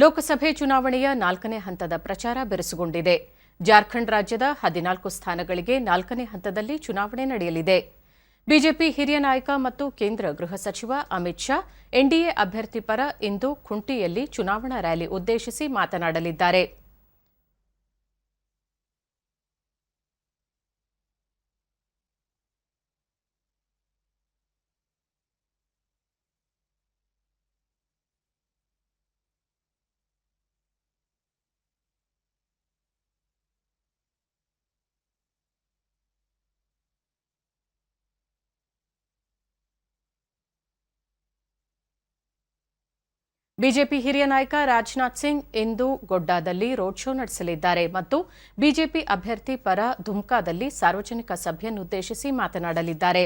ಲೋಕಸಭೆ ಚುನಾವಣೆಯ ನಾಲ್ಕನೇ ಹಂತದ ಪ್ರಚಾರ ಬಿರುಸುಗೊಂಡಿದೆ. ಜಾರ್ಖಂಡ್ ರಾಜ್ಯದ ಹದಿನಾಲ್ಕು ಸ್ಥಾನಗಳಿಗೆ ನಾಲ್ಕನೇ ಹಂತದಲ್ಲಿ ಚುನಾವಣೆ ನಡೆಯಲಿದೆ. ಬಿಜೆಪಿ ಹಿರಿಯ ನಾಯಕ ಮತ್ತು ಕೇಂದ್ರ ಗೃಹ ಸಚಿವ ಅಮಿತ್ ಶಾ, ಎನ್ಡಿಎ ಅಭ್ಯರ್ಥಿ ಪರ ಇಂದು ಖುಂಟಿಯಲ್ಲಿ ಚುನಾವಣಾ ರ್ಯಾಲಿ ಉದ್ದೇಶಿಸಿ ಮಾತನಾಡಲಿದ್ದಾರೆ. ಬಿಜೆಪಿ ಹಿರಿಯ ನಾಯಕ ರಾಜನಾಥ್ ಸಿಂಗ್ ಇಂದು ಗೊಡ್ಡಾದಲ್ಲಿ ರೋಡ್ ಶೋ ನಡೆಸಲಿದ್ದಾರೆ ಮತ್ತು ಬಿಜೆಪಿ ಅಭ್ಯರ್ಥಿ ಪರ ಧುಮ್ಕಾದಲ್ಲಿ ಸಾರ್ವಜನಿಕ ಸಭೆಯನ್ನುದ್ದೇಶಿಸಿ ಮಾತನಾಡಲಿದ್ದಾರೆ.